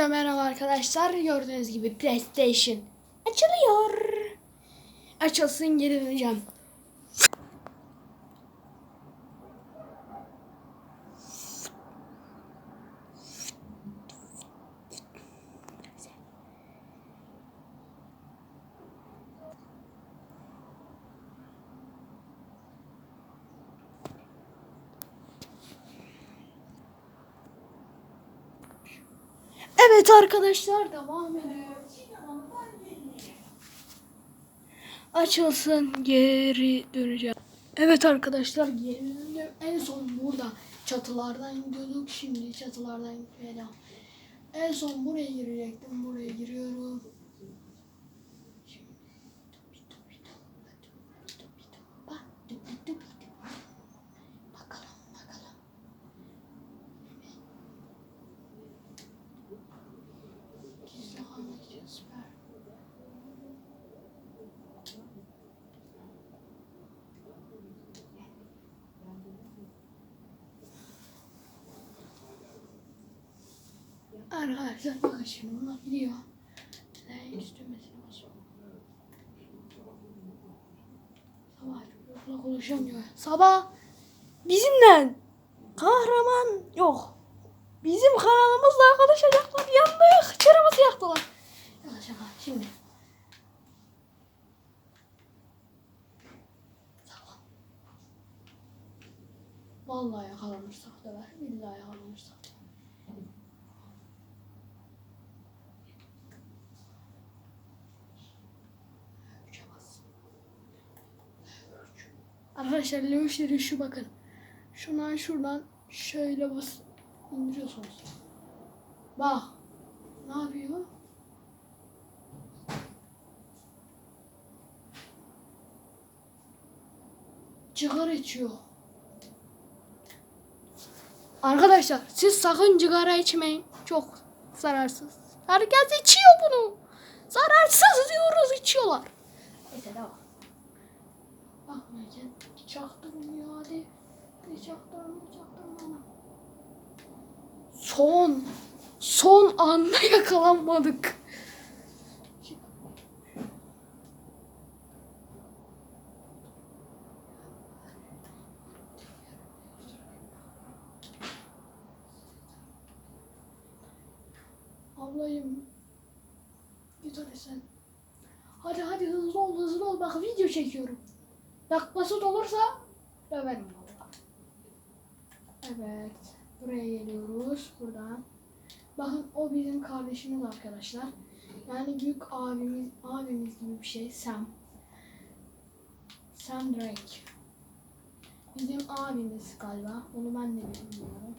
Merhaba arkadaşlar. Gördüğünüz gibi PlayStation açılıyor. Açılsın geri döneceğim. Evet arkadaşlar devam ediyor. Açılsın geri döneceğim. Evet arkadaşlar geri döndüm. En son burada çatılardan gidiyorduk. Şimdi çatılardan gitmeye devam. En son buraya girecektim. Buraya giriyorum. Arkadaşlar bakın şimdi bunlar gidiyor. Ne üstümesine basıyor. Sabah çocukla konuşamıyor. Sabah bizimle kahraman yok. Bizim kanalımızla arkadaşlar yandık. Çarımızı yaktılar. Şaka şaka şimdi. Vallahi yakalanırsak da ver. Billahi yakalanırsak da. Üçe bas. Arkadaşlar Leuşleri şu bakın. Şundan şuradan şöyle bas indiriyorsunuz. Bak. Ne yapıyor? Cigara içiyor. Arkadaşlar siz sakın cigara içmeyin. Çok zararsız. Herkes içiyor bunu. Zararsız diyoruz içiyorlar. Neyse devam. Bakmayacağım. Çaktırmıyor hadi. Hadi çaktırma çaktırma. Son. Son anda yakalanmadık. Ablayım. Git hadi sen. Hadi hadi hızlı ol hızlı ol. Bak video çekiyorum. Yakmasız olursa döverim valla. Evet. Buraya geliyoruz. Buradan. Bakın o bizim kardeşimiz arkadaşlar. Yani büyük abimiz, abimiz gibi bir şey. Sam. Sam Drake. Bizim abimiz galiba. Onu ben de bilmiyorum.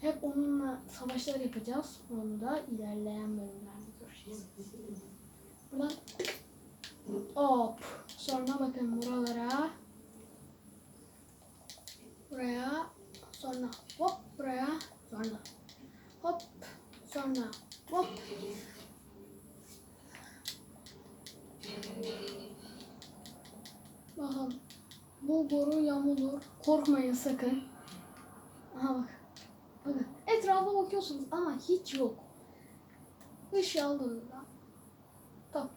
Hep onunla savaşlar yapacağız. Onu da ilerleyen bölümlerde göreceğiz. Buradan tık. hop. Sonra bakın buralara. Buraya. Sonra hop buraya. Sonra hop. Sonra hop. Bakın. Bu boru yamulur. Korkmayın sakın. Aha bak. Bakın. Etrafa bakıyorsunuz ama hiç yok. Işığı aldığınızda tak.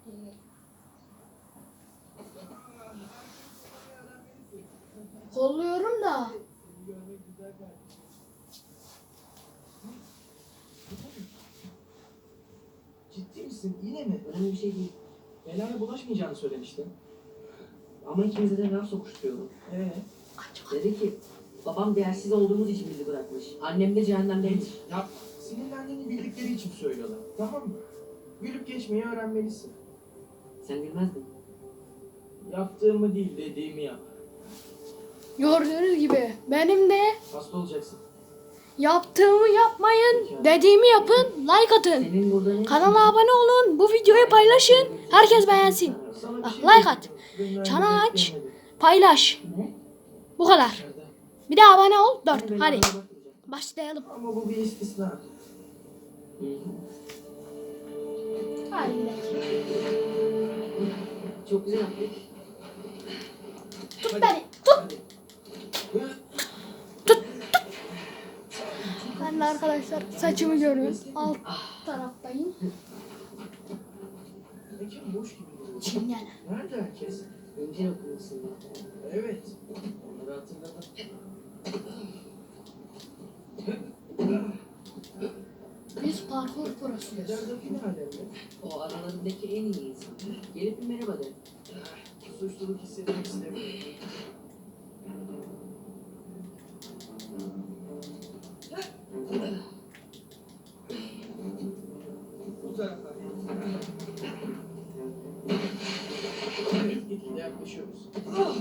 Kolluyorum da. Ciddi misin? Yine mi? Önemli bir şey değil. Leyla'ya bulaşmayacağını söylemiştin. Ama ikimize de laf sokuşturuyordu. Ee? Dedi ki babam değersiz olduğumuz için bizi bırakmış. Annem de cehennemdeymiş. Ya sinirlendiğini bildikleri için söylüyorlar. Tamam mı? Gülüp geçmeyi öğrenmelisin. Sen bilmezdin. Yaptığımı değil dediğimi yap. Gördüğünüz gibi benim de Hasta olacaksın. Yaptığımı yapmayın, dediğimi yapın, like atın. Kanala abone olun, bu videoyu paylaşın, herkes beğensin. Ah, like at, çana aç, paylaş. Bu kadar. Bir de abone ol, 4. Beni Hadi başlayalım. Ama bu bir istisna. Hadi. Çok güzel de arkadaşlar saçımı görün. Alt taraftayım. Çingene. Nerede herkes? İncil okumasında. Evet. Onları hatırladım. Biz parkur prosuyuz. O aralarındaki en iyi insan. Gelip bir merhaba de. Suçluluk hissetmek istemiyorum. tarafa. Yaklaşıyoruz. Ah!